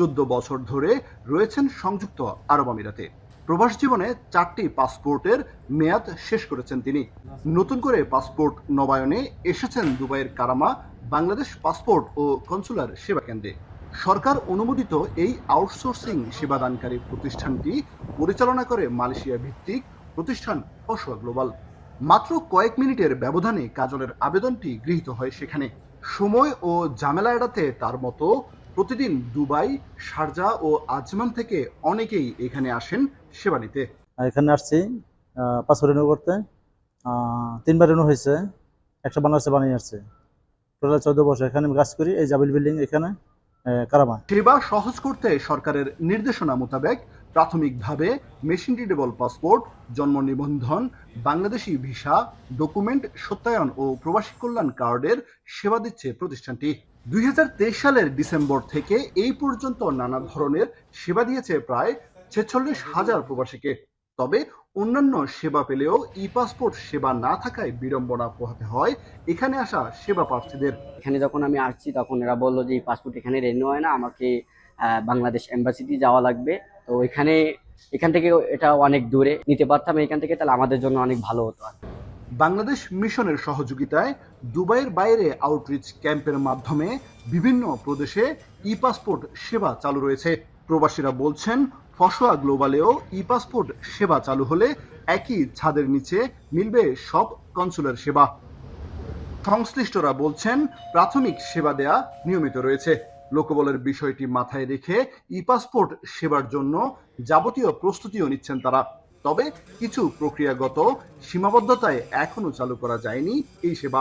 চোদ্দ বছর ধরে রয়েছেন সংযুক্ত আরব আমিরাতে। প্রবাস জীবনে চারটি পাসপোর্টের মেয়াদ শেষ করেছেন তিনি। নতুন করে পাসপোর্ট নবায়নে এসেছেন দুবাইয়ের কারামা, বাংলাদেশ পাসপোর্ট ও কনসুলার সেবা কেন্দ্রে। সরকার অনুমোদিত এই আউটসোর্সিং সেবাদানকারী প্রতিষ্ঠানটি পরিচালনা করে মালয়েশিয়া ভিত্তিক প্রতিষ্ঠান ফসুয়া গ্লোবাল। মাত্র কয়েক মিনিটের ব্যবধানে কাজলের আবেদনটি গৃহীত হয় সেখানে। সময় ও ঝামেলা এড়াতে তার মতো প্রতিদিন দুবাই শারজা ও আজমান থেকে অনেকেই এখানে আসেন সেবা নিতে। এখানে আসছি পাসপোর্ট রিনিউ করতে তিনবার রিনিউ হয়েছে একটা বাংলাদেশে বানিয়ে আসছে। টোটাল চোদ্দ বছর। এখানে আমি কাজ করি এই জাবিল বিল্ডিং এখানে কারামা। সেবা সহজ করতে সরকারের নির্দেশনা মোতাবেক প্রাথমিকভাবে মেশিন রিডেবল পাসপোর্ট জন্ম নিবন্ধন বাংলাদেশি ভিসা ডকুমেন্ট সত্যায়ন ও প্রবাসী কল্যাণ কার্ডের সেবা দিচ্ছে প্রতিষ্ঠানটি। দুই হাজার তেইশ সালের ডিসেম্বর থেকে এই পর্যন্ত নানা ধরনের সেবা দিয়েছে প্রায় ছেচল্লিশ হাজার প্রবাসীকে। তবে অন্যান্য সেবা পেলেও ই পাসপোর্ট সেবা না থাকায় বিড়ম্বনা পোহাতে হয় এখানে আসা সেবা প্রার্থীদের। এখানে যখন আমি আসছি, তখন এরা বলল যে, এই পাসপোর্ট এখানে রেনিউ হয় না, আমাকে বাংলাদেশ এম্বাসিতে যাওয়া লাগবে। তো এখানে, এখান থেকে এটা অনেক দূরে। নিতে পারতাম এখান থেকে, তাহলে আমাদের জন্য অনেক ভালো হতো। বাংলাদেশ মিশনের সহযোগিতায় দুবাইয়ের বাইরে আউটরিচ ক্যাম্পের মাধ্যমে বিভিন্ন প্রদেশে ই পাসপোর্ট সেবা চালু রয়েছে। প্রবাসীরা বলছেন, ফসোয়া গ্লোবালেও ই পাসপোর্ট সেবা চালু হলে একই ছাদের নিচে মিলবে সব কনসুলার সেবা। সংশ্লিষ্টরা বলছেন, প্রাথমিক সেবা দেয়া নিয়মিত রয়েছে। লোকবলের বিষয়টি মাথায় রেখে ই পাসপোর্ট সেবার জন্য যাবতীয় প্রস্তুতিও নিচ্ছেন তারা। তবে কিছু প্রক্রিয়াগত সীমাবদ্ধতায় এখনও চালু করা যায়নি এই সেবা।